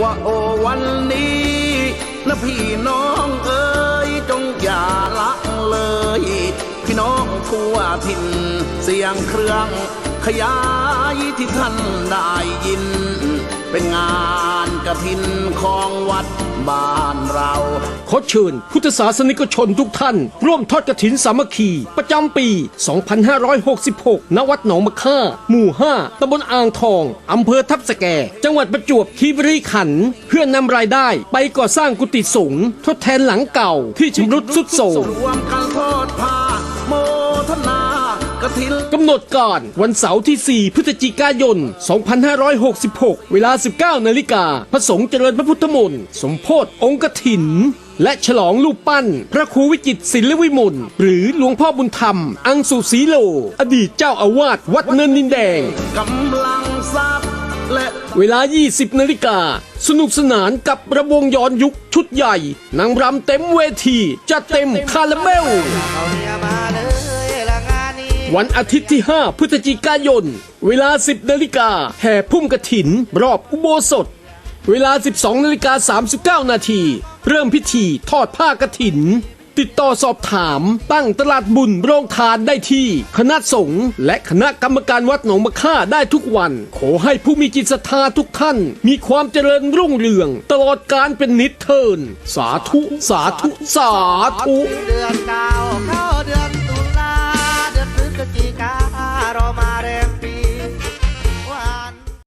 ว่าโอวันนี้นะพี่น้องเอ๋ยจงอย่าละเลย พี่น้องทั่วถิ่นเสียงเครื่องขยายที่ท่านได้ยินเป็นงาน ถินของวัดบ้านเราขอเชิญพุทธศาสนิกชนทุกท่าน ร่วมทอดกระถินสามัคคี ประจำปี 2566 ณ วัดหนองมะค่า หมู่ 5 ตำบลอ่างทอง อำเภอทับสแก จังหวัดประจวบคีรีขันธ์เพื่อนำรายได้ไปก่อสร้างกุฏิสงฆ์ทดแทนหลังเก่าที่ชำรุดทรุดโทรมรวมกันทอดผ้าโมทนา กระถินกำหนดการวันเสาร์ที่ 4 พฤศจิกายน 2566 เวลา 19 นาฬิกา พระสงฆ์เจริญพระพุทธมนต์สมโพธองค์กถิน และฉลองรูปปั้น พระครูวิจิตรศิลวิมลหรือหลวงพ่อบุญธรรม อังสุศรีโล อดีตเจ้าอาวาสวัดเนินดินแดง กำลังทรัพย์และเวลา 20 นาฬิกา สนุกสนานกับระวงย้อนยุคชุดใหญ่นางรำเต็มเวที จัดเต็มคาราเบลเอาเมียมาเลยละงานนี้ วันอาทิตย์ที่ 5 พฤศจิกายน เวลา 10นาฬิกาแห่พุ่มกระถิน รอบอุโบสถ เวลา 12นาฬิกา39 นาทีเริ่มพิธีทอดผ้ากระถิน ติดต่อสอบถามตั้งตลาดบุญโรงทานได้ที่ คณะสงฆ์และคณะกรรมการวัดหนองมะค่าได้ทุกวัน ขอให้ผู้มีจิตศรัทธาทุกท่าน มีความเจริญรุ่งเรือง ตลอดการเป็นนิจเทิน สาธุ สาธุ สาธุเดือนเก้าเข้าเดือน